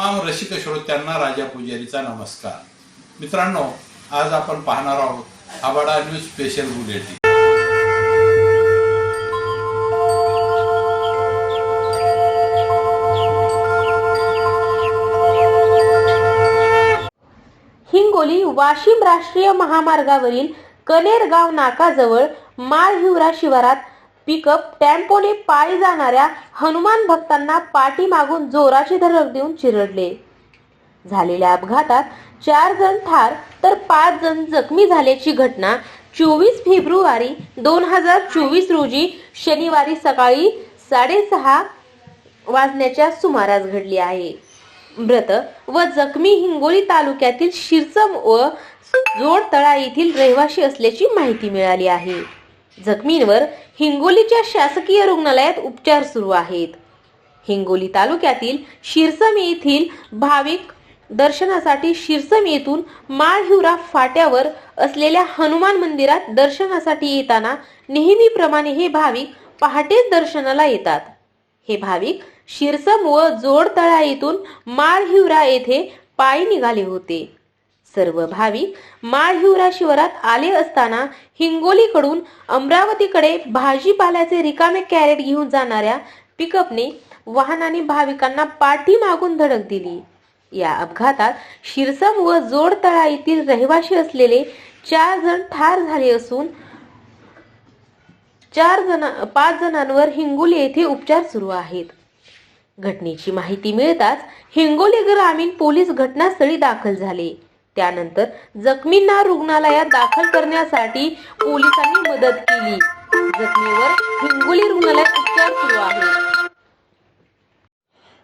रसिक श्रोत्यांना राजा पुजारीचा नमस्कार. मित्रांनो आज आपण पाहणार आहोत आबाडा news special bulletin Hingoli Washim राष्ट्रीय महामार्गावरील कनेरगाव नाकाजवळ माळहिवरा शिवारात पिकअप टेम्पोने पायी जाणाऱ्या हनुमान भक्तांना पाठीमागून जोराची धडक देऊन चिरडले. झालेल्या अपघातात चार जण ठार तर पाच जण जखमी झाल्याची घटना चोवीस फेब्रुवारी दोन हजार चोवीस रोजी शनिवारी सकाळी साडेसहा वाजण्याच्या सुमारास घडली आहे. मृत व जखमी हिंगोली तालुक्यातील शिरसम व जोडतळा येथील रहिवासी असल्याची माहिती मिळाली आहे. जखमींवर हिंगोलीच्या शासकीय रुग्णालयात उपचार सुरू आहेत. हिंगोली तालुक्यातील शिरसम येथील भाविक दर्शनासाठी शिरसम येथून माळहिवरा फाट्यावर असलेल्या हनुमान मंदिरात दर्शनासाठी येताना नेहमीप्रमाणे हे भाविक पहाटेच दर्शनाला येतात. हे भाविक शिरसम व जोडतळा येथून माळहिवरा येथे पायी निघाले होते. सर्व भाविक माळहिवरा शिवारात आले असताना हिंगोलीकडून अमरावतीकडे भाजीपाल्याचे रिकामे कॅरेट घेऊन जाणाऱ्या पिकअपने वाहनाने भाविकांना पाठीमागून धडक दिली. या अपघातात शिरसम व जोडतळा येथील रहिवासी असलेले चार जण ठार झाले असून चार जण पाच जणांवर हिंगोली येथे उपचार सुरू आहेत. घटनेची माहिती मिळताच हिंगोली ग्रामीण पोलीस घटनास्थळी दाखल झाले. त्यानंतर जखमींना रुग्णालयात दाखल करण्यासाठी पोलिसांनी मदत केली. जखमीवर हिंगोली रुग्णालयात उपचार सुरू आहे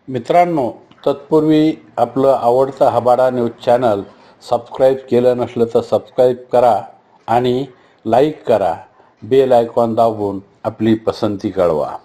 मित्रांनो तत्पूर्वी आपलं आवडतं हबाडा न्यूज चॅनल सबस्क्राईब केलं नसलं तर सबस्क्राईब करा आणि लाईक करा. बेल आयकॉन दाबून आपली पसंती कळवा.